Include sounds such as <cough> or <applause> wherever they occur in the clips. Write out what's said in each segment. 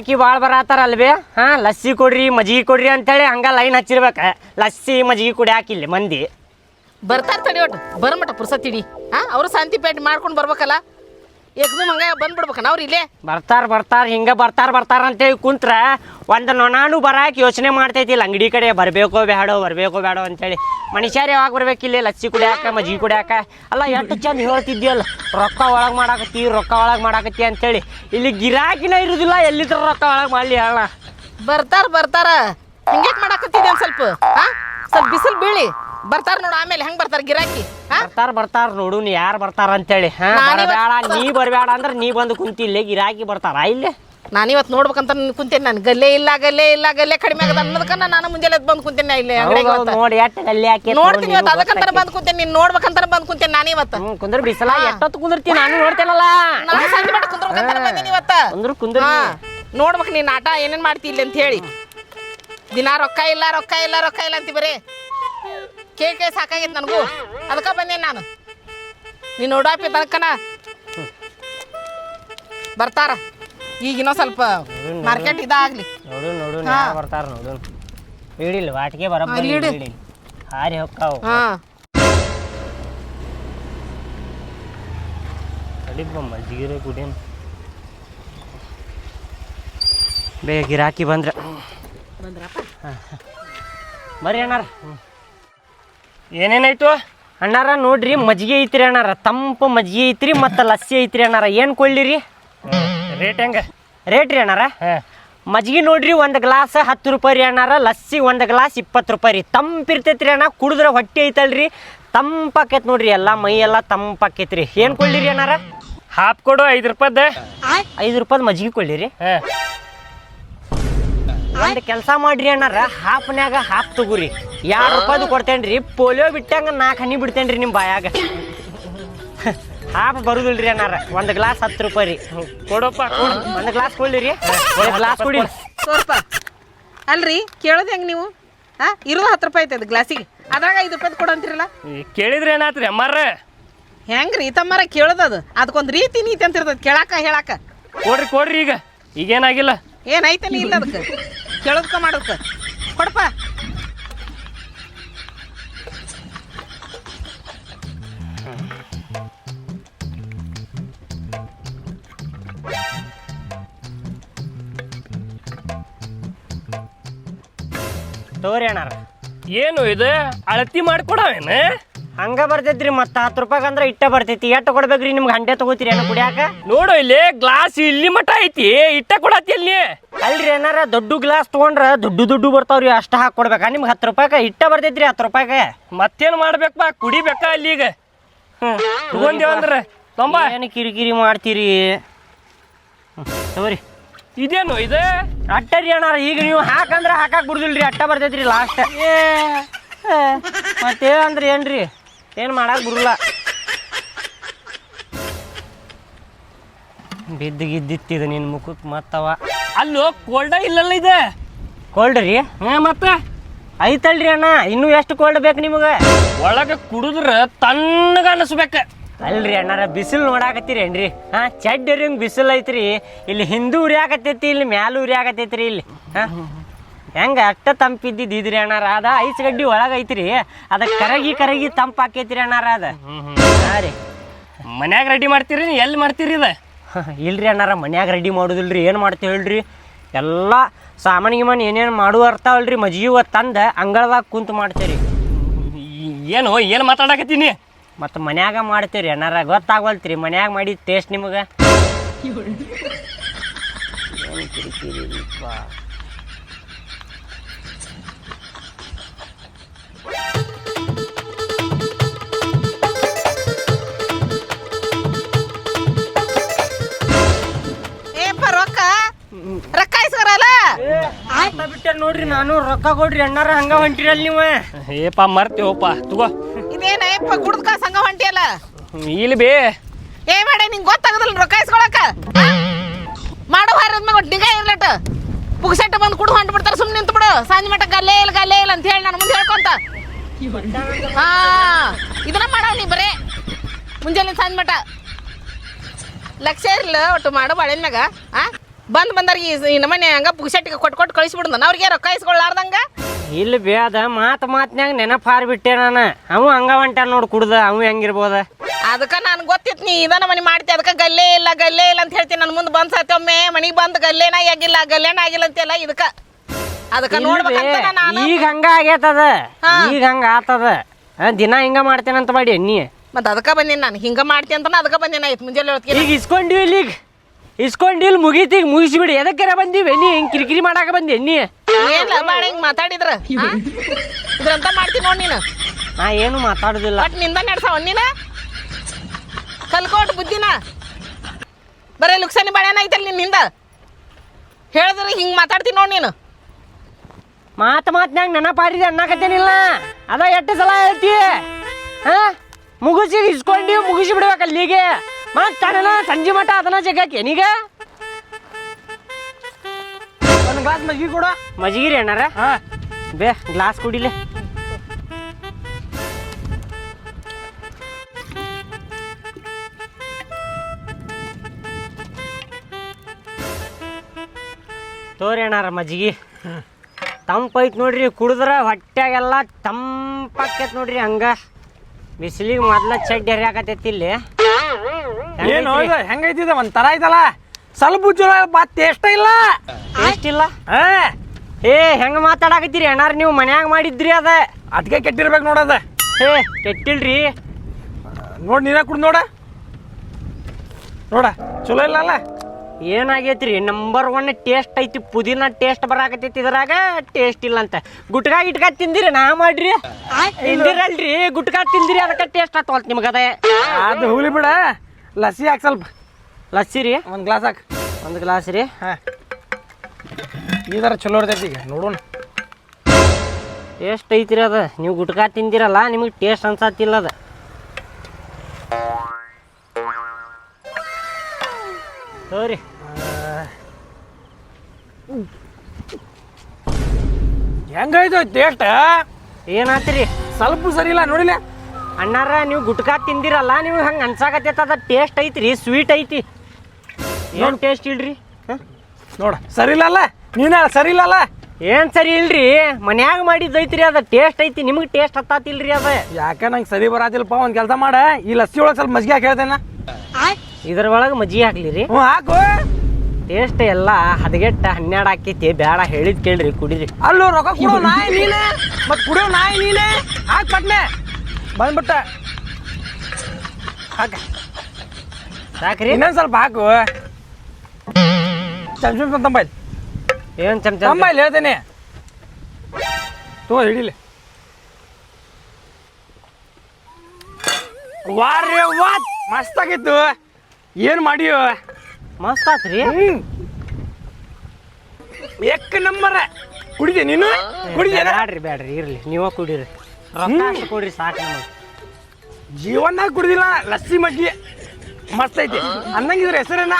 ಗಿರಾಕಿ ಭಾಳ ಬರತ್ತಾರ ಅಲ್ವೇ ಹಾ, ಲಸ್ಸಿ ಕೊಡ್ರಿ, ಮಜ್ಜಿಗೆ ಕೊಡ್ರಿ ಅಂತೇಳಿ ಹಂಗ ಲೈನ್ ಹಚ್ಚಿರ್ಬೇಕ. ಲಸ್ಸಿ, ಮಜ್ಜಿಗೆ ಕುಡಿಯಾಕಿಲ್ಲ ಮಂದಿ. ಬರ್ತಾರ ತಡಿ ಒಟ್ಟು. ಬರಮಟ ಪುರ್ಸತ್ತಿಡಿ ಹಾ, ಅವರು ಶಾಂತಿ ಪೇಟೆ ಮಾಡ್ಕೊಂಡು ಬರ್ಬೇಕಲ್ಲ? ಏಕದಮ್ ಹಂಗ ಬಂದ್ಬಿಡ್ಬೇಕನ ಅವ್ರು ಇಲ್ಲೇ? ಬರ್ತಾರ ಬರ್ತಾರ ಹಿಂಗ ಬರ್ತಾರ ಬರ್ತಾರ ಅಂತೇಳಿ ಕುಂತ್ರ ಒಂದು ನೊಣಾನು ಬರಾಕ್ ಯೋಚನೆ ಮಾಡ್ತೈತಿ ಇಲ್ಲ ಅಂಗಡಿ ಕಡೆ ಬರಬೇಕೋ ಬೇಡೋ ಬರ್ಬೇಕು ಬೇಡೋ ಅಂತೇಳಿ. ಮನುಷ್ಯರು ಯಾವಾಗ ಬರ್ಬೇಕಿಲ್ಲ ಲಸ್ಸಿ ಕುಡಿಯಾಕ ಮಜ್ಜಿ ಕುಡಿಯಾಕ? ಅಲ್ಲ ಎಷ್ಟು ಚಂದ ಹೇಳ್ತಿದ್ಯಲ್ಲ ರೊಕ್ಕ ಒಳಗೆ ಮಾಡಾಕತ್ತಿ ರೊಕ್ಕ ಒಳಗೆ ಮಾಡಾಕತ್ತಿ ಅಂತೇಳಿ. ಇಲ್ಲಿ ಗಿರಾಕಿನ ಇರುದಿಲ್ಲ ಎಲ್ಲಿದ್ರ ರೊಕ್ಕ ಒಳಗೆ ಮಾಡಲಿ ಹೇಳ ಬರ್ತಾರ ಬರ್ತಾರ. ಹಿಂಗೆ ಮಾಡಾಕತ್ತಿದ್ದೆ ಒಂದ್ ಸ್ವಲ್ಪ ಹಾ ಸ್ವಲ್ಪ ಬಿಸಿಲು ಬೀಳಿ. ಬರ್ತಾರ ನೋಡು ಆಮೇಲೆ ಹೆಂಗ್ ಬರ್ತಾರ ಗಿರಾಕಿ? ಹಾ? ಬರ್ತಾರ ಬರ್ತಾರ ನೋಡು ನೀ ಯಾರು ಬರ್ತಾರ ಅಂತೇಳಿ. ಹಾ ನಾನ್ ಇವತ್ತು- ಬರಬೇಡ ನೀ ಬರಬೇಡ ಅಂದ್ರೆ ನೀ ಬಂದು ಕುಂತಿಲ್ಲೇ ಗಿರಾಕಿ ಬರ್ತಾರ ಇಲ್ಲೇ? ನಾನು ಇವತ್ತು ನೋಡ್ಬೇಕಂತ ಕುಂತೇನೆ ನಾನು ಗಲ್ಲೆ ಇಲ್ಲ ಗಲ್ಲೆ ಇಲ್ಲ ಗಲ್ಲೆ ಕಡಿಮೆ ಆಗದ ಅನ್ನೋದಕ್ಕ ನಾನು ಮುಂಜಾನೆ ಎದ್ದು ಬಂದು ಕುಂತೇನೆ ಇಲ್ಲಿ ಅಂಗಡಿಗೆ ನೋಡಿ ಎಷ್ಟು ಅಲ್ಲಿ ಹಾಕಿ ನೋಡ್ತೀನಿ ಇವತ್ತು ಅದಕ್ಕಂತಾನೆ ಬಂದು ಕುಂತೇನೆ ನೀನು ನೋಡ್ಬೇಕಂತಾನೆ ಬಂದು ಕುಂತೇನೆ ನಾನು ಇವತ್ತು. ಹ್ಮ್ ಕುಂದ್ರ ಬಿಸಿಲ ಎಷ್ಟೊತ್ತು ಕುಂದಿರ್ತಿ ನಾನು ನೋಡ್ತೇನಲ್ಲ? ನಾನು ಸಂಜೆ ಕುಂದ್ರಬೇಕಂತಾನೆ ಬಂದೀನಿ ಇವತ್ತು. ಕುಂದ್ರ ಕುಂದ್ರ ಹಾ. ನೋಡ್ಬೇಕು ನೀನ್ ಆಟ ಏನೇನ್ ಮಾಡ್ತಿ ಇಲ್ಲಿ ಅಂತ ಹೇಳಿ. ದಿನ ರೊಕ್ಕ ಇಲ್ಲ ರೊಕ್ಕ ಇಲ್ಲ ರೊಕ್ಕ ಇಲ್ಲ ಅಂತಿ ಬರೀ. ಕೇ ಕೇ ಸಾಕಾಗೈತೆ ನನಗೂ. ಅದಕ್ಕೆ ಬಂದೇನೆ ನಾನು? ನೀನು ನೋಡಾಪಿ ತನಕನ ಬರ್ತಾರ. ಈಗ ಇನ್ನೊಂದು ಸ್ವಲ್ಪ ಮಾರ್ಕೆಟ್ ಇದಾಗ್ಲಿ. ನೋಡು ನೋಡು ಬರ್ತಾರ ನೋಡು ಇಡಿಲ್ಲ ವಾಟಿಗೆ ಇಡು. ಹಾರಿ ಹೋಗ್ತಾವ ಹಾ. ಜೀರೆ ಕುಡಿಯನ್. ಬೇಗ ಗಿರಾಕಿ ಬಂದ್ರ. ಬರ್ರಿ ಅಣ್ಣಾರ. ಏನೇನಾಯ್ತು? ಅಣ್ಣಾರ ನೋಡ್ರಿ ಮಜ್ಜಿಗೆ ಐತ್ರಿ ಅಣ್ಣಾರ. ತಂಪು ಮಜ್ಜಿಗೆ ಐತ್ರಿ ಮತ್ತು ಲಸ್ಸಿ ಐತ್ರಿ ಅಣ್ಣಾರ. ಏನು ಕೊಳ್ಳಿರಿ? ರೇಟ್ ಹೆಂಗೆ? ರೇಟ್ ರೀ ಅಣ್ಣಾರ? ಮಜ್ಜಿಗೆ ನೋಡ್ರಿ ಒಂದು ಗ್ಲಾಸ್ ಹತ್ತು ರೂಪಾಯಿ ರೀ ಅಣ್ಣಾರ. ಲಸ್ಸಿ ಒಂದು ಗ್ಲಾಸ್ ಇಪ್ಪತ್ತು ರೂಪಾಯಿ ರೀ. ತಂಪಿರ್ತೈತಿ ರೀ ಅಣ್ಣ. ಕುಡಿದ್ರೆ ಹೊಟ್ಟೆ ಐತಲ್ರಿ. ತಂಪಾಕೈತಿ ನೋಡ್ರಿ ಎಲ್ಲ ಮೈ ಎಲ್ಲ ತಂಪಾಕೈತ್ರಿ ಏನು ಕೊಳ್ಳಿರಿ ಅಣ್ಣಾರ? ಹಾಪ್ ಕೊಡು ಐದು ರೂಪಾಯ್ದ. ಐದು ರೂಪಾಯ್ದು ಮಜ್ಜಿಗೆ ಕೊಳ್ಳಿರಿ. ಹಾ. ಒಂದು ಕೆಲಸ ಮಾಡ್ರಿ ಅಣ್ಣಾರ ಹಾಪ್ನ್ಯಾಗ ಹಾಪ್ ತಗೋರಿ. ಎರಡು ರೂಪಾಯ್ದು ಕೊಡ್ತೇನ್ರಿ ಪೋಲಿಯೋ ಬಿಟ್ಟಂಗ ನಾಲ್ಕು ಹನಿ ಬಿಡ್ತೇನ್ರಿ ನಿಮ್ಮ ಬಾಯಾಗ. ಹಾಪ್ ಬರುದಿಲ್ರಿ ಅಣ್ಣಾರ ಒಂದು ಗ್ಲಾಸ್ ಹತ್ತು ರೂಪಾಯಿ ರೀ. ಕೊಡಪ್ಪ ಕೊಡು. ಒಂದು ಗ್ಲಾಸ್ ಕೊಳ್ಳಿರಿ ಒಂದು ಗ್ಲಾಸ್ ಕೊಡಿ. ತೋರ್ಪ. ಅಲ್ರಿ ಕೇಳೋದು ಹೆಂಗ್ ನೀವು? ಹಾ ಇರೋದು ಹತ್ತು ರೂಪಾಯಿ ಐತೆ ಅದು ಗ್ಲಾಸಿಗೆ ಅದ್ರಾಗ ಐದು ರೂಪಾಯಿ ಕೊಡಂತಿರಲ್ಲ ಕೇಳಿದ್ರೆ ಏನಾತ್ರಿ ಅಮ್ಮಾರ ಹೆಂಗ್ರಿ ತಮ್ಮರ ಕೇಳೋದು ಅದು. ಅದಕ್ಕೊಂದು ರೀತಿ ನೀತಿ ಅಂತ ಇರ್ತದೆ ಕೇಳಾಕ ಹೇಳಾಕ. ಕೊಡ್ರಿ ಕೊಡ್ರಿ ಈಗ. ಈಗೇನಾಗಿಲ್ಲ. ನೀ ಇಲ್ಲ ಅದಕ್ಕೆ? ಕೇಳೋದ್ಕ ಮಾಡೋದ್ಕ ಕೊಡಪ್ಪ. ತೋರಿ ಅಣ್ಣಾರ ಏನು ಇದು? ಅಳತಿ ಮಾಡ್ಕೊಡವೇನ? ಹಂಗ ಬರ್ತೈತ್ರಿ ಮತ್ತ ಹತ್ತು ರೂಪಾಯಿ ಅಂದ್ರೆ ಇಟ್ಟ ಬರ್ತೈತಿ. ಎಟ್ಟ ಕೊಡ್ಬೇಕ್ರಿ ನಿಮ್ಗೆ ಹಂಡೆ ತಗೋತೀರಿ ಏನೋ ಕುಡಿಯಾಕ? ನೋಡು ಇಲ್ಲಿ ಗ್ಲಾಸ್ ಇಲ್ಲಿ ಮಟ ಐತಿ ಇಟ್ಟ ಕೊಡತಿ ಅಲ್ಲಿ. ಅಲ್ರಿ ಏನಾರ ದೊಡ್ಡ ಗ್ಲಾಸ್ ತೊಗೊಂಡ್ರ ದೊಡ್ಡ ದುಡ್ಡು ಬರ್ತಾವ್ರಿ ಅಷ್ಟ ಹಾಕಿ ಕೊಡ್ಬೇಕಾ? ನಿಮ್ಗೆ ಹತ್ತು ರೂಪಾಯಿಗೆ ಇಟ್ಟ ಬರ್ತೈತ್ರಿ ಹತ್ತು ರೂಪಾಯಿಗೆ. ಮತ್ತೇನ್ ಮಾಡ್ಬೇಕಪ್ಪ ಕುಡಿಬೇಕಾ ಅಲ್ಲಿ ಈಗ? ಹ್ಮ್. ತಗೊಂದೇವಂದ್ರ ತೊಂಬ. ಏನು ಕಿರಿಕಿರಿ ಮಾಡ್ತೀರಿ? ಹ್ಮ್, ತಗೋರಿ. ಇದೇನು ಇದು? ಅಟ್ಟ ರೀ ಅಣ್ಣ ಈಗ ನೀವು ಹಾಕಂದ್ರೆ ಹಾಕಕ್ ಬಿಡುದಿಲ್ರಿ ಅಟ್ಟ ಬರ್ತೈತ್ರಿ ಲಾಸ್ಟ್ ಮತ್ತೆ ಅಂದ್ರೆ ಏನ್ರಿ? ಏನು ಮಾಡಕ್ ಬಿಡಲ್ಲ ಬಿದ್ದು ಗಿದ್ದಿತ್ತಿದ ನಿನ್ನ ಮುಖಕ್ಕೆ ಮತ್ತವ. ಅಲ್ಲೋ ಕೋಲ್ಡ ಇಲ್ಲಲ್ಲ ಇದೆ? ಕೋಲ್ಡ್ ರೀ? ಹಾ ಮತ್ತೆ? ಐತಲ್ರಿ ಅಣ್ಣ ಇನ್ನೂ ಎಷ್ಟು ಕೋಲ್ಡ್ ಬೇಕು ನಿಮಗೆ? ಒಳಗೆ ಕುಡಿದ್ರೆ ತಣ್ಣಗ ಅನ್ನಿಸ್ಬೇಕು ಅಲ್ರಿ ಅಣ್ಣಾರ ಬಿಸಿಲು ನೋಡಾಕತ್ತೀರಿ ಏನ್ರಿ? ಹಾ ಚಡ್ಡರಿಂಗ್ ಬಿಸಿಲು ಐತ್ರಿ. ಇಲ್ಲಿ ಹಿಂದೂ ಉರಿಯಾಕತ್ತೈತಿ ಇಲ್ಲಿ ಮ್ಯಾಲ ಆಗತ್ತೈತ್ರಿ ಇಲ್ಲಿ. ಹಾ? ಹೆಂಗ ಅಟ್ಟ ತಂಪಿದ್ದಿದ್ದು ಇದ್ರಿ ಅಣ್ಣಾರ? ಅದ ಐಸ್ ಗಡ್ಡಿ ಒಳಗೈತ್ರಿ ಅದ ಕರಗಿ ಕರಗಿ ತಂಪು ಹಾಕೈತ್ರಿ ಅಣ್ಣಾರ ಅದ. ಹಾ ರೀ. ಮನ್ಯಾಗ ರೆಡಿ ಮಾಡ್ತೀರಿ ಎಲ್ಲಿ ಮಾಡ್ತೀರಿ ಇದು? <laughs> ಇಲ್ರಿ ಅಣ್ಣಾರ ಮನ್ಯಾಗ ರೆಡಿ ಮಾಡೋದಿಲ್ರಿ. ಏನು ಮಾಡ್ತೀವಿ ಹೇಳ್ರಿ? ಎಲ್ಲ ಸಾಮಾನ್ ಗಿಮಾನ್ ಏನೇನು ಮಾಡುವ ಅರ್ತಾವಲ್ರಿ ಮಜ್ಜಿಗೆ ತಂದ ಅಂಗಳದಾಗ ಕುಂತು ಮಾಡ್ತೀರಿ. ಏನು ಏನು ಮಾತಾಡಕತ್ತೀನಿ ಮತ್ತು ಮನ್ಯಾಗ ಮಾಡ್ತೀರಿ ಅಣ್ಣಾರ. ಗೊತ್ತಾಗವಲ್ತ್ರಿ ಮನ್ಯಾಗ ಮಾಡಿದ ಟೇಸ್ಟ್ ನಿಮಗೆ. ನಾನು ರೊಕ್ಕ ಕೊಡ್ರಿ ಅಣ್ಣಾರ ಹಂಗ ಹೊಂಟಿರಲ್ ನೀವು. ಏಪ ಮರ್ತೀವಪ್ಪ ತಗೋ. ಇದೇನ ಏಪ್ಪ ಕಾಸ ಹಂಗ ಹೊಂಟಿಯಲ್ಲ? ಇಲ್ಲಿ ಬೇ. ಏ ಮಾಡ ನಿಂಗೆ ಗೊತ್ತಾಗದಲ್ಲ ರೊಕ್ಕ ಇಸ್ಕೊಳಕ? ಮಾಡೋ ಮಾಡು ಹಾರದ ಮಗ ನಿಗ ಇರ್ಲಟ. ಪುಗ್ಸೆಟ್ಟ ಬಂದು ಕುಡ್ದು ಹೊಂಟ್ ಬಿಡ್ತಾರ ಸುಮ್ಮನೆ ನಿಂತು ಬಿಡು ಸಂಜೆ ಮಟ್ಟ ಗಲ್ಲೇ ಇಲ್ಲ ಗಲ್ಲೇ ಇಲ್ಲ ಅಂತ ಹೇಳಿ ನಾನು ಮುಂದೆ ಹೇಳ್ಕೊಂತ. ಹಾ ಇದನ್ನ ಮಾಡವ್ ನೀ ಬರೇ. ಮುಂಜಾನೆ ಸಂಜೆ ಮಟ್ಟ. ಲಕ್ಷ ಇರ್ಲ ಒಟ್ಟು ಮಾಡೋ ಬಾಳಿನ ಮ್ಯಾಗ ಆ? ಬಂದ್ ಬಂದವ್ರಿಗೆ ಈ- ಈ ನಮ್ಮನೆ ಹಂಗ ಪುಗ್ಸಟ್ಟಿಗೆ ಕೊಟ್ಟು ಕೊಟ್ಟು ಕಳಿಸ್ಬಿಡ್ದ ಅವ್ರಿಗೆ ರೊಕ್ಕ ಇಸ್ಕೊಳ್ಳಾರ್ದಂಗ ಇಲ್ಲಿ ಬೇದ ಮಾತು ಮಾತ್ನ್ಯಾಗ ನೆನಪು ಹಾರ್ಬಿಟ್ಟೆ ನಾನು. ಅವ ಹಂಗ ಹೊಂಟ ನೋಡ್ ಕುಡ್ದ ಅವ ಹೆಂಗಿರ್ಬೋದ? ಅದಕ್ಕ ನಾನು ಗೊತ್ತಿತ್ತು ನೀ ಇದನ್ನ ಮನೆ ಮಾಡ್ತಿ ಅದಕ್ಕೆ ಗಲ್ಲೇ ಇಲ್ಲ ಗಲ್ಲೇ ಇಲ್ಲ ಅಂತ ಹೇಳ್ತೀನಿ ನನ್ನ ಮುಂದೆ ಬಂದ್ ಸತಿ ಒಮ್ಮೆ ಮನೆಗೆ ಬಂದ್ ಗಲ್ಲೇನ ಆಗಿಲ್ಲ ಗಲ್ಲೇನ ಆಗಿಲ್ಲ ಅಂತೆಲ್ಲ ಇದಕ್ಕ. ಅದಕ್ಕ ನೋಡ್ಬೇಕಂತ ನಾನು. ಈಗ ಹಂಗ ಆಗೇತದ? ಹಾ. ಈಗ ಹಂಗ ಆತದ? ಆ, ದಿನ ಹಿಂಗ ಮಾಡ್ತೇನಂತ ಮಾಡಿ ನೀ ಮತ್ತೆ ಅದಕ್ಕ ಬಂದಿನಿ ನಾನು. ಹಿಂಗ ಮಾಡ್ತಿ ಅಂತ ಅದಕ್ಕ ಬಂದಿನ ಆಯ್ತು ಮುಂಜಾನೆ ಹೇಳ್ತೀನಿ. ಈಗ ಇಸ್ಕೊಂಡಿವಿ ಇಲ್ಲಿ ಈಗ ಇಸ್ಕೊಂಡಿಲ್ ಮುಗೀತಿ ಮುಗಿಸಿ ಮುಗಿಸ್ಬಿಡಿ. ಎದಕ್ಕಾರ ಬಂದಿವಿ ನೀ ಹಿಂಗ್ ಕಿರಿಕಿರಿ ಮಾಡಾಕ ಬಂದಿ ನೀ ಏನ್ಲ ಬಾಳ ಹಿಂಗ್ ಮಾತಾಡಿದ್ರ? ಹಾ? ಇದ್ರಂತ ಮಾಡ್ತೀನಿ ನೋಡ್ ನೀನು. ನಾ ಏನು ಮಾತಾಡುದಿಲ್ಲ. ಬಟ್ನಿಂದ ನಡ್ಸವ ನೀನ? ಕಲ್ಕೋಟ್ ಬುದ್ಧಿನ. ಬರೇ ಲುಕ್ಸಾನಿ ಬಾಳೆನ ಐತಲ್ಲ ನಿನ್ನಿಂದ ಹೇಳಿದ್ರೆ ಹಿಂಗ್ ಮಾತಾಡ್ತೀನಿ ನೋಡ್ ನೀನು. ಮಾತು ಮಾತ್ನ್ಯಾಗ ನೆನಪಾರಿದೆ ಅನ್ನಕತ್ತೇನಿಲ್ಲ. ಅದ ಎಷ್ಟು ಸಲ ಹೇಳ್ತಿ? ಹಾ ಮುಗಿಸಿ ಇಸ್ಕೊಂಡಿ ಮುಗಿಸಿ ಬಿಡ್ಬೇಕು ಅಲ್ಲಿಗೆ. ಮತ್ತ ಅದನ್ನ ಸಂಜೆ ಮಠ ಅದನ್ನ ಜಗಕ್ಕೆ ನೀಗ ಒಂದು ಗ್ಲಾಸ್ ಮಜ್ಜಿಗೆ ಕೊಡು. ಮಜ್ಗಿರಿ ಅಣ್ಣಾರ? ಹಾ. ಬೇ ಗ್ಲಾಸ್ ಕುಡಿಲೆ. ತೋರಿ ಅಣ್ಣಾರ ಮಜ್ಗಿ. ತಂಪೈತ್ ನೋಡ್ರಿ ಕುಡಿದ್ರ ಹೊಟ್ಟೆಗೆಲ್ಲ ತಂಪಾಕೈತ್ ನೋಡ್ರಿ ಹಂಗ. ಬಿಸಿಲಿಗೆ ಮೊದ್ಲ ಚಡ್ಡಿ ಹರಿಯಾಕತೈತಿ ಇಲ್ಲಿ. ಏನು ಇದು? ಹೆಂಗೈತಿದ ಒಂದ್ ತರ ಐತಲ್ಲ? ಸ್ವಲ್ಪ ಚಲೋ ಬಾತ್ ಟೇಸ್ಟ್ ಇಲ್ಲ. ಟೇಸ್ಟ್ ಇಲ್ಲ? ಹಾ ಏ ಹೆಂಗ ಮಾತಾಡಕತ್ತೀರಿ ಅಣ್ಣಾರ? ನೀವು ಮನ್ಯಾಗ ಮಾಡಿದ್ರಿ ಅದ? ಅದಕ್ಕೆ ಕೆಟ್ಟಿರ್ಬೇಕು ನೋಡದ ಏ ಕೆಟ್ಟಿಲ್ರಿ. ನೋಡ್ ನೀರ ಕುಡ್ ನೋಡ. ನೋಡ ಚಲೋ ಇಲ್ಲ ಅಲ್ಲ? ಏನಾಗೈತ್ರಿ? ನಂಬರ್ ಒನ್ ಟೇಸ್ಟ್ ಐತಿ ಪುದೀನ ಟೇಸ್ಟ್ ಬರಾಕತ್ತೈತಿ ಇದ್ರಾಗ ಟೇಸ್ಟ್ ಇಲ್ಲ ಅಂತ. ಗುಟ್ಕಾ ಗಿಟ್ಕಾ ತಿಂದಿರಿ ನಾ ಮಾಡ್ರಿ. ತಿಂದಿರಲ್ರಿ ಗುಟ್ಕಾ ತಿಂದಿರಿ ಅದಕ್ಕೆ ಟೇಸ್ಟ್ ಆತವಲ್ತ ನಿಮ್ಗದ. ಅದು ಹುಲಿ ಬಿಡ. ಲಸ್ಸಿ ಹಾಕಿ ಸ್ವಲ್ಪ. ಲಸ್ಸಿ ರೀ ಒಂದು ಗ್ಲಾಸ್ ಹಾಕಿ. ಒಂದು ಗ್ಲಾಸ್ ರೀ. ಹಾಂ. ಇದರ ಥರ ಚಲೋ ಇರ್ತೈತಿ ಈಗ ನೋಡೋಣ. ಟೇಸ್ಟ್ ಐತಿರಿ ಅದು. ನೀವು ಗುಟ್ಕಾ ತಿಂದಿರಲ್ಲ ನಿಮಗೆ ಟೇಸ್ಟ್ ಅನ್ಸತ್ತಿಲ್ಲ ಅದು. ಸರಿ ಹೆಂಗೈತು ಟೇಸ್ಟ್ ಏನಾತಿರಿ? ಸ್ವಲ್ಪ ಸರಿ ಇಲ್ಲ ನೋಡಿಲ್ಲ. ಅಣ್ಣಾರ ನೀವು ಗುಟ್ಕಾ ತಿಂದಿರಲ್ಲ ನೀವು ಹಂಗೆ ಅನ್ಸಾಕತ್ತೈತ ಅದ ಟೇಸ್ಟ್ ಐತ್ರಿ ಸ್ವೀಟ್ ಐತಿ. ಏನು ಟೇಸ್ಟ್ ಇಲ್ರಿ? ನೋಡ. ಸರಿ ಇಲ್ಲ ಅಲ್ಲ ನೀನ ಸರಿ ಇಲ್ಲ ಅಲ್ಲ ಏನ್ ಸರಿ ಇಲ್ರಿ? ಮನ್ಯಾಗ ಮಾಡಿದ್ ಐತ್ರಿ ಅದ ಟೇಸ್ಟ್ ಐತಿ ನಿಮಗೆ ಟೇಸ್ಟ್ ಹತ್ತಾತಿಲ್ರಿ ಅದ. ಯಾಕೆ ನಂಗೆ ಸರಿ ಬರಾತಿಲ್ಪ ಒಂದು ಕೆಲಸ ಮಾಡ. ಈ ಲಸ್ಸಿ ಒಳಗೆ ಸ್ವಲ್ಪ ಮಜ್ಜಿಗೆ ಹಾಕಿ ಹೇಳ್ತೇನೆ ಇದ್ರ ಒಳಗೆ ಮಜ್ಜಿಗೆ ಹಾಕ್ಲಿ ರೀ ಹ್ಞೂ ಹಾಕು. ಟೇಸ್ಟ್ ಎಲ್ಲ ಹದಗೆಟ್ಟ ಹನ್ನೆರಡು ಹಾಕೈತಿ ಬೇಡ ಹೇಳಿದ್ ಕೇಳ್ರಿ ಕುಡಿರಿ. ಅಲ್ಲೂ ರೊಕ್ಕ ಕುಡಿಯೋ ನಾಯಿ ನೀನೆ ಮತ್ತೆ ಕುಡಿಯೋ ನಾಯಿ ನೀನೆ. ಹಾಕ್ ಪಟ್ನೆ. ಬಂದ್ಬಿಟ್ಟ. ಹಾಕ. ಸಾಕ್ರಿ. ಇನ್ನೊಂದು ಸ್ವಲ್ಪ ಹಾಕು. ಚಮಚ ತಂಬಾಯ್ತು ಏನ್ ಚಮಚ? ತಂಬೈಲ್ ಹೇಳ್ತೇನೆ. ತೋ ಹಿಡಿಲಿ. ವಾರೇ ವಾತ್! ಮಸ್ತ್ ಆಗಿತ್ತು. ಏನ್ ಮಾಡಿಯೋ? ಮಸ್ತ್ ಆತ್ರಿ. ಎಕ್ ನಂಬರ ಕುಡಿದೆ ನೀನು? ಕುಡಿದೆ ಬ್ಯಾಡ್ರಿ ಬ್ಯಾಡ್ರಿ ಇರ್ಲಿ. ನೀವ ಕುಡೀರಿ. ರೊಕ್ಕ ಅಷ್ಟ್ ಕೊಡ್ರಿ ಸಾಕು ನಮಗೆ. ಜೀವನಾಗ ಕುಡ್ದಿಲ್ಲ ಲಸ್ಸಿ ಮಜ್ಜಿಗೆ ಮಸ್ತ್ ಐತಿ. ಅನ್ನಂಗಿದ್ರ ಹೆಸರೇನ?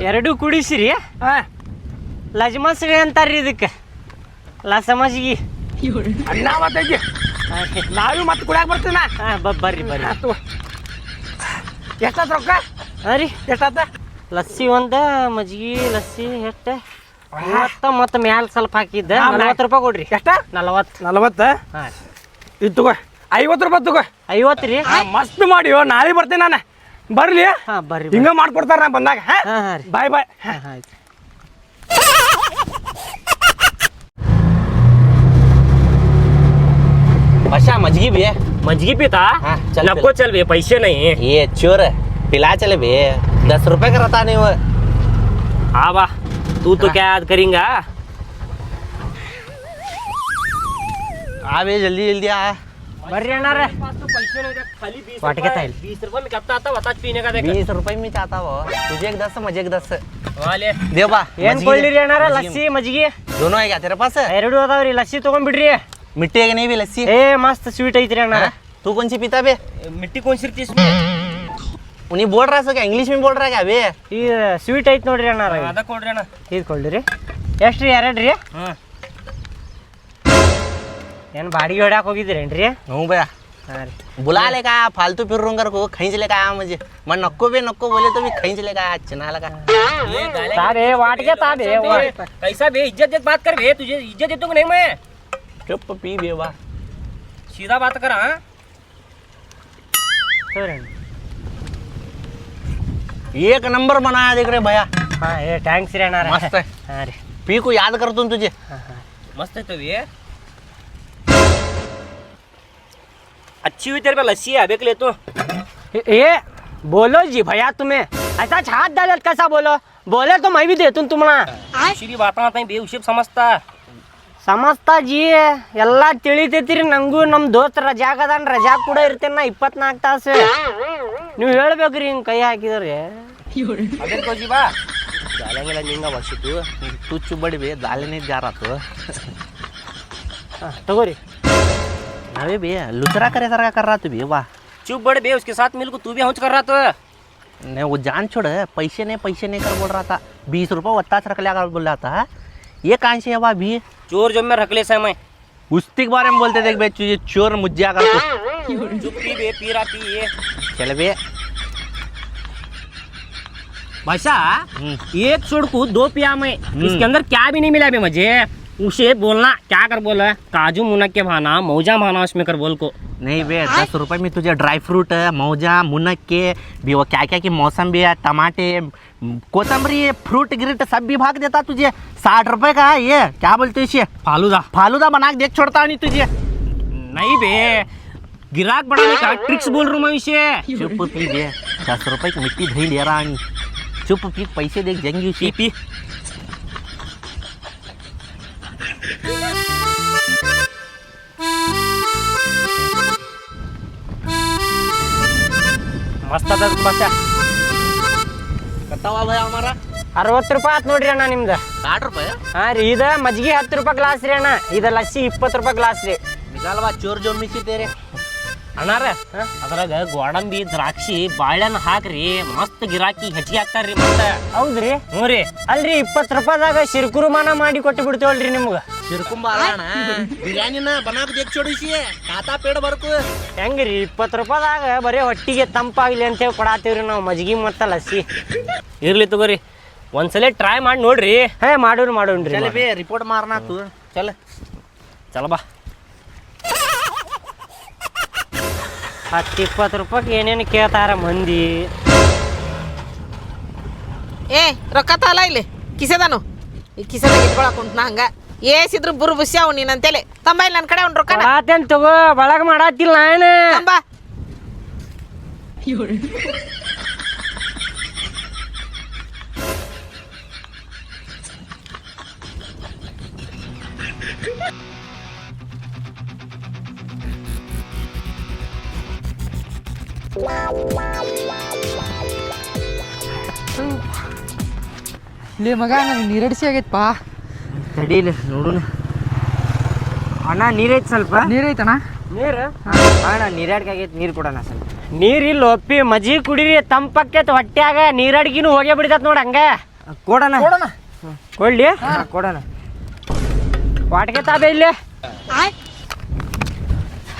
ಎರಡು ಕುಡಿಸಿರಿ. ಹಾ. ಲಜಮಸ್ರಿ ಅಂತಾರ್ರಿ ಇದಕ್ಕೆ. ಲಸ ಮಜ್ಗಿ ಅನ್ನ ಮತ್ತೈತಿ ನಾವೂ ಮತ್ತೆ ಕುಡಿಯಾಕ ಬರ್ತೀನ? ಹಾಂ ಬ- ಬರ್ರಿ ಬರ್ರಿ. ಎಷ್ಟಾತ ರೊಕ್ಕ? ಹಾಂ ರೀ. ಎಷ್ಟಾತ? ಲಸ್ಸಿ ಒಂದ ಮಜ್ಗಿ ಲಸ್ಸಿ ಎಷ್ಟ ಮೂವತ್ತ ಮತ್ತ ಮ್ಯಾಲ ಸ್ವಲ್ಪ ಹಾಕಿದ್ದ ಹಾ, ನಲವತ್ತು ರೂಪಾಯಿ ಕೊಡ್ರಿ ಎಷ್ಟ ನಲವತ್ತು ನಲವತ್ತ ಹಾ ಇದು ತಗೋ ಐವತ್ತು ರೂಪಾಯಿ ತಗೋ ಐವತ್ತು ರೀ ಆ, ಮಸ್ತ್ ಮಾಡಿ ನಾಳೆ ಬರ್ತೇನೆ ನಾನು ಬರ್ಲಿ ಹಾ ಬರ್ರಿ ಹಿಂಗ ಮಾಡ್ಕೊಡ್ತಾರ ನಾ ಬಂದಾಗ ಹಾ ಹಾ ರೀ ಬಾಯ್ ಬಾಯ್ ಹಾ ಆಯ್ತು बशा मजगी भी है मजगी पिता हाँ, चल नको चल बे पैसे नहीं ये चोर पिला चले बे दस रुपए का रहता नहीं वो हाँ बा तू तो क्या याद करेंगा आ बे जल्दी जल्दी आ ಬರ್ರಿ ಅಣ್ಣಾರ वाटके ताईल बीस रुपये में कितना आता बता पीने का बीस रुपए में चाहता वो तुझे एक दस मुझे एक दस वाले देव बा ಏನ್ मजगी ಕೊಳ್ಳಿರಿ दे। ಅಣ್ಣಾರ मजगी ಲಸ್ಸಿ ಮಜ್ಗಿ में। दोनों है क्या तेरे पास ಎರಡು ಅದಾವ್ರಿ ಲಸ್ಸಿ ತಗೊಂಡ್ಬಿಡ್ರಿ मिट्टी है कि नहीं भी लस्सी ಏ ಮಸ್ತ್ ಸ್ವೀಟ್ ಐತ್ರಿ ಅಣ್ಣಾರ हाँ? तू कौन सी पीता बे मिट्टी कौन सी थी इसमें उन्हीं बोल रहा है क्या इंग्लिश में बोल रहा है क्या बे ಈ ಸ್ವೀಟ್ ಐತ್ ನೋಡ್ರಿ ಅಣ್ಣಾರ आधा कोड रहे ना ಇದು ಕೊಳ್ಳಿರಿ ಎಷ್ಟ್ರಿ ಎರಡ್ ರೀ हाँ ಏನ್ ಬಾಡಿಗೆ ಹೊಡ್ಯಾಕ ಹೋಗಿದ್ದೀರೇನ್ರಿ हूँ भैया हां रे बुला ले का फालतू फिरूंगा को खींच ले का म्हणजे मग नको बे नको बोले तो मी खींच ले का चिनाला का ताबे वाट के ताबे वाट कैसा बे इज्जत देत बात कर बे तुझे इज्जत देतो की नाही मैं चुप पी बेवा सीधा बात कर हाँ एक नंबर बनाया देख रे भैया हां हे थँक्स रे ना मस्त आहे हां रे पी को याद करतो ना तुझे मस्त है तो ये अच्छी हुई तेरे पे लस्सी है अबे के लिए तो ए- ए बोलो जी भैया तुम्हें ऐसा हाथ डाले कैसा बोलो बोले तो मैं भी देतून तुम्हाला श्री बात आता बे उशीप समजता ಸಮಸ್ತ ಜಿ ಎಲ್ಲ ತಿಳಿತೈತಿರಿ ನಂಗೂ ನಮ್ಮ ದೋಸ್ತ ರಜಾಕ್ ಅದಾನ ರಜಾ ಕೂಡ ಇರ್ತೇನೆ ನಾ ಇಪ್ಪತ್ನಾಲ್ಕು ತಾಸು ನೀವು ಹೇಳ್ಬೇಕ್ರಿ ಹಿಂಗೆ ಕೈ ಹಾಕಿದ್ರಿ अबे तो जी बा झाल्या निंगा वर्षी तू तू चुबडी बे झाले नाही जा राहतो ಹಾಂ ತಗೋರಿ अरे बे लुचरा करे सारखा कर रहा तू बे वा चुप बड़े बे उसके साथ मिल को तू भी हौच कर रहा तो नहीं वो जान छोड़ पैसे नहीं पैसे नहीं कर बोल रहा था बीस रुपये वत्ताच रख लिया कर बोल रहा था ये कहाँ से है वह भी चोर जब मैं रख ले समय उस्ती के बारे में बोलते थे कि बे तुझे चोर मुझे कर चुप पी बे पी पी ये चल बे भाषा हम्म। एक छोड़ को दो पिया मैं इसके अंदर क्या भी नहीं मिला बे मुझे। उसे बोलना क्या कर बोला? काजू मुनक के भाना मौजा भाना उसमें कर बोल को। नहीं बे दस रुपए में तुझे ड्राई फ्रूट मौजा मुनक के भी वो क्या क्या की मौसम भी है टमाटे कोतमरी फ्रूट ग्रिट सब भी भाग देता तुझे। साठ रुपए का है ये क्या बोलते इसे? फालूदा। फालूदा बना के देख छोड़ता नहीं तुझे। नहीं बे गिराक बढ़ाने का ट्रिक्स बोल रहा हूँ मैं इसे चुप पी दे दस रुपए की मिट्टी धरी ले रहा नहीं चुप पी पैसे देख जाएंगे उसे पी पी मस्त आता भाषा कितना हुआ भाई हमारा ಅರವತ್ತು ರೂಪಾಯಿ ಆತ್ ನೋಡ್ರಿ ಅಣ್ಣ ನಿಮ್ದು साठ रुपए ಹಾಂ ರೀ ಇದು ಮಜ್ಜಿಗೆ ಹತ್ತು ರೂಪಾಯಿ ಗ್ಲಾಸ್ ರೀ ಅಣ್ಣ ಇದು ಲಸ್ಸಿ ಇಪ್ಪತ್ತು ರೂಪಾಯಿ ಗ್ಲಾಸ್ ರೀ निकाल बा चोर जो मिसी तेरे ಅಣ್ಣಾರ ಅದ್ರಾಗ ಗೋಡಂಬಿ ದ್ರಾಕ್ಷಿ ಬಾಳೆಹಣ್ಣು ಹಾಕ್ರಿ ಮಸ್ತ್ ಗಿರಾಕಿ ಹೆಚ್ಚಿಗೆ ಹಾಕ್ತಾರ್ರಿ ಮತ್ತೆ. ಹೌದ್ರಿ? ಹ್ಞೂ ರೀ. ಅಲ್ರಿ ಇಪ್ಪತ್ತು ರೂಪಾಯಿದಾಗ ಶಿರ್ಕುರುಮಾನ ಮಾಡಿ ಕೊಟ್ಟು ಬಿಡ್ತೇವಲ್ರಿ ನಿಮ್ಗೆ. ಬಿರಿಯಾನಿನ ಚೋಡಿಸಿ ಹೆಂಗ್ರಿ ಇಪ್ಪತ್ತು ರೂಪಾಯಿದಾಗ ಬರೀ ಹೊಟ್ಟಿಗೆ ತಂಪಾಗ್ಲಿ ಅಂತೇಳಿ ಕೊಡಾತೀವ್ರಿ ನಾವು ಮಜ್ಗಿ ಮತ್ತು ಲಸಿ ಇರ್ಲಿ ತಗೋರಿ. ಒಂದ್ಸಲ ಟ್ರೈ ಮಾಡಿ ನೋಡ್ರಿ. ಹೇ ಮಾಡೋಣ ಮಾಡೋಣ್ರಿ ರಿಪೋರ್ಟ್ ಮಾರನಾತು. ಚಲ. ಚಲ ಬಾ. ಹತ್ತು ಇಪ್ಪತ್ತು ರೂಪಾಯಿಗೆ ಏನೇನು ಕೇಳ್ತಾರ ಮಂದಿ? ಏ ರೊಕ್ಕ ತಾಲ ಇಲ್ಲಿ ಕಿಸೆದಾನು. ಈ ಕಿಸೆದಾಗ ಇಟ್ಕೊಳಕ್ ಉಂಟು ನಾ ಹಂಗ. ಏಸಿದ್ರು ಬುರು ಬುಸ್ಯಾವ್ ನೀನಂತೇಳಿ ತಂಬ ಇಲ್ಲಿ ನನ್ನ ಕಡೆ ಅವ್ನು ರೊಕ್ಕ ಕೊಡಾತೇನ್ ತಗೋ ಬಳಗ ಮಾಡಾತಿಲ್ಲ ನಾನು. ತಂಬ. ಲೇ ಮಗ ನನಗೆ ನೀರಡಿಸಿ ಪಾ ತಡೀಲಿ ನೋಡೋಣ ಅಣ್ಣ ನೀರೈತೆ ಸ್ವಲ್ಪ? ನೀರೈತಣ್ಣ? ನೀರು? ಅಣ್ಣ ನೀರಾಡ್ಕಾಗೈತೆ ನೀರು ಕೊಡೋಣ ಸ್ವಲ್ಪ. ನೀರಿಲ್ಲ ಒಪ್ಪಿ ಮಜ್ಜಿಗೆ ಕುಡೀರಿ ತಂಪಕ್ಕೈತೆ ಹೊಟ್ಯಾಗ ನೀರಡ್ಗಿನೂ ಹೋಗೇ ಬಿಡ್ತೈತೆ ನೋಡಿ ಹಂಗ. ಕೊಡೋಣ. ಕೊಡೋಣ. ಕೊಡ್ಲಿ? ಕೊಡೋಣ. ವಾಟ್ಗೆ ತಾಬೆ ಇಲ್ಲಿ.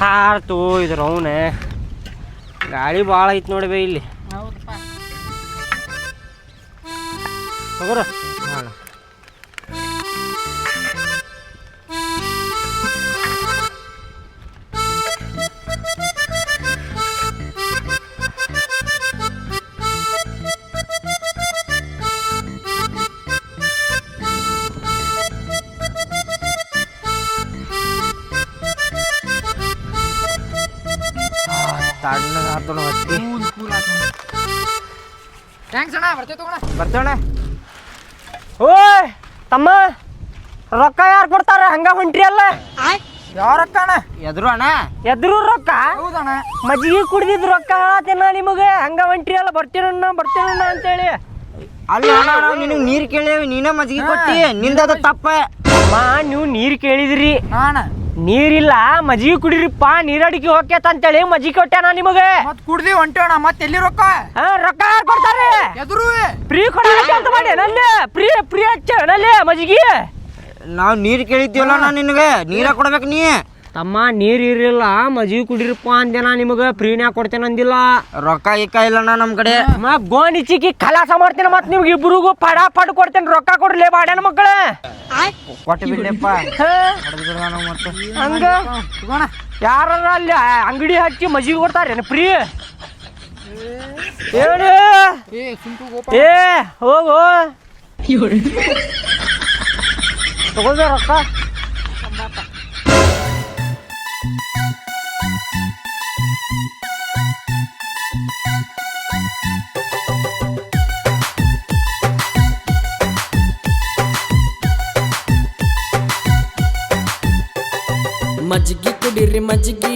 ಹಾರ್ತು ಇದ್ರ ಅವನ. ಗಾಳಿ ಭಾಳ ಐತಿ ನೋಡಿ ಇಲ್ಲಿ. ಇಲ್ಲಿ ತಗೋರ. ತಣ್ಣಗೆ ಥ್ಯಾಂಕ್ಸ್ ಅಣ್ಣ ಬರ್ತೇವೆ ತಗೋಣ. ಬರ್ತೇವಣ ಓಯ್ ತಮ್ಮ ರೊಕ್ಕ ಯಾರು ಕೊಡ್ತಾರ? ಹಂಗ ಹೊಂಟ್ರಿ ಅಲ್ಲ? ಯಾವ ರೊಕ್ಕ ಅಣ್ಣ? ಎದ್ರು ಅಣ್ಣ. ಎದ್ರು ರೊಕ್ಕ? ಹೌದಣ್ಣ ಮಜ್ಜಿಗೆ ಕುಡ್ದಿದ್ ರೊಕ್ಕ ಹೇಳತ್ತೇನ ನಿಮಗೆ. ಹಂಗ ಹೊಂಟ್ರಿ ಅಲ್ಲ ಬರ್ತೀನಣ್ಣ ಬರ್ತೀನಣ್ಣ ಅಂತೇಳಿ. ಅಲ್ಲ ಅಣ್ಣ ನಾವು ನಿನಗೆ ನೀರು ಕೇಳೇವಿ ನೀನ ಮಜ್ಜಿಗೆ ಕೊಟ್ಟಿ ನಿಂದದ ತಪ್ಪ. ಅಮ್ಮ ನೀವು ನೀರು ಕೇಳಿದ್ರಿ. ಅಣ್ಣ ನೀರಿಲ್ಲ ಮಜ್ಜಿಗೆ ಕುಡಿರಿಪ್ಪ ನೀರಡಿಕೆ ಹೋಗ್ಯತ ಅಂತೇಳಿ ಮಜ್ಜಿಗೆ ಕೊಟ್ಟೆನ ನಿಮಗೆ. ಮತ್ತೆ ಕುಡ್ದಿ ಹೊಂಟೋಣ ಮತ್ತೆ ಎಲ್ಲಿ ರೊಕ್ಕ? ಹಾ ರೊಕ್ಕ ಯಾರು ಕೊಡ್ತಾರೆ? ಎದುರು ಫ್ರೀ ಕೊಡಕ್ಕೆ ಅಂತ ಮಾಡಿ ನಲ್ಲಿ ಫ್ರೀ ಫ್ರೀ ಹಚ್ಚ ನಲ್ಲಿ ಮಜ್ಜಿಗೆ. ನಾವು ನೀರು ಕೇಳಿದ್ದೀವಲ್ಲ ನಾನು ನಿನಗೆ? ನೀರ ಕೊಡ್ಬೇಕು ನೀ. ತಮ್ಮ ನೀರು ಇರಲಿಲ್ಲ ಮಜ್ಜಿಗೆ ಕುಡಿರಪ್ಪ ಅಂದೆ ನಾ ನಿಮಗೆ ಫ್ರೀನ್ಯಾಗ ಕೊಡ್ತೇನೆ ಅಂದಿಲ್ಲ. ರೊಕ್ಕ ಇಕ್ಕ ಇಲ್ಲಣ್ಣ ನಮ್ಮ ಕಡೆ. ಮ ಗೋಣಿ ಚಿಕ್ಕಿ ಕಲಾಸ ಮಾಡ್ತೇನೆ ಮತ್ತೆ ನಿಮ್ಗೆ ಇಬ್ರಿಗೂ ಪಡ ಪಡ್ ಕೊಡ್ತೇನೆ ರೊಕ್ಕ ಕೊಡ್ಲೇ ಬಾಡ್ಯಾನ ಮಕ್ಕಳ ಕೊಟ್ಟು ಬಿಡ್ಲೆಪ್ಪ ಮತ್ತೆ. ಹಂಗ? ಯಾರ ಅಲ್ಲಿ ಅಂಗಡಿ ಹಚ್ಚಿ ಮಜ್ಜಿಗೆ ಕೊಡ್ತಾರೇನು ಫ್ರೀ? ಹೇಳಿ. ಏ ಹೋಗು. ತಗೊಳ್ಬೇ ರೊಕ್ಕ. ಮಜ್ಗಿ ಕುಡಿರಿ ಮಜ್ಗಿ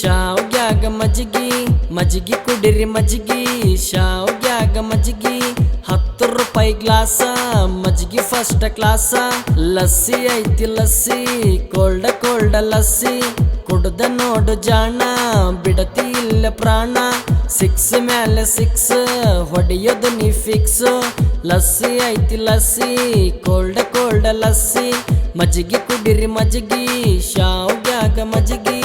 ಶಾವ್ಗ್ಯಾಗ ಮಜ್ಗಿ ಮಜ್ಗಿ ಕುಡಿರಿ ಮಜ್ಗಿ ಶಾವ್ಗ್ಯಾಗ ಮಜ್ಗಿ ಹತ್ತು ರೂಪಾಯಿ ಗ್ಲಾಸ ಮಜ್ಗಿ ಫಸ್ಟ್ ಕ್ಲಾಸ ಲಸ್ಸಿ ಐತಿ ಲಸ್ಸಿ, ಕೋಲ್ಡ ಕೋಲ್ಡ ಲಸ್ಸಿ. ಕುಡ್ದ ನೋಡು ಜಾಣ, ಬಿಡತಿ ಇಲ್ಲ ಪ್ರಾಣ. ಸಿಕ್ಸ್ ಮ್ಯಾಲೆ ಸಿಕ್ಸ್ ಹೊಡೆಯೋದು ನೀ ಫಿಕ್ಸ್ ಲಸ್ಸಿ ಐತಿ ಲಸ್ಸಿ, ಕೋಲ್ಡ ಕೋಲ್ಡ ಲಸ್ಸಿ. ಮಜ್ಗಿ ಕುಡಿರಿ ಮಜ್ಗಿ ಶಾವ್ಗ್ಯಾಗ ಮಜ್ಗಿ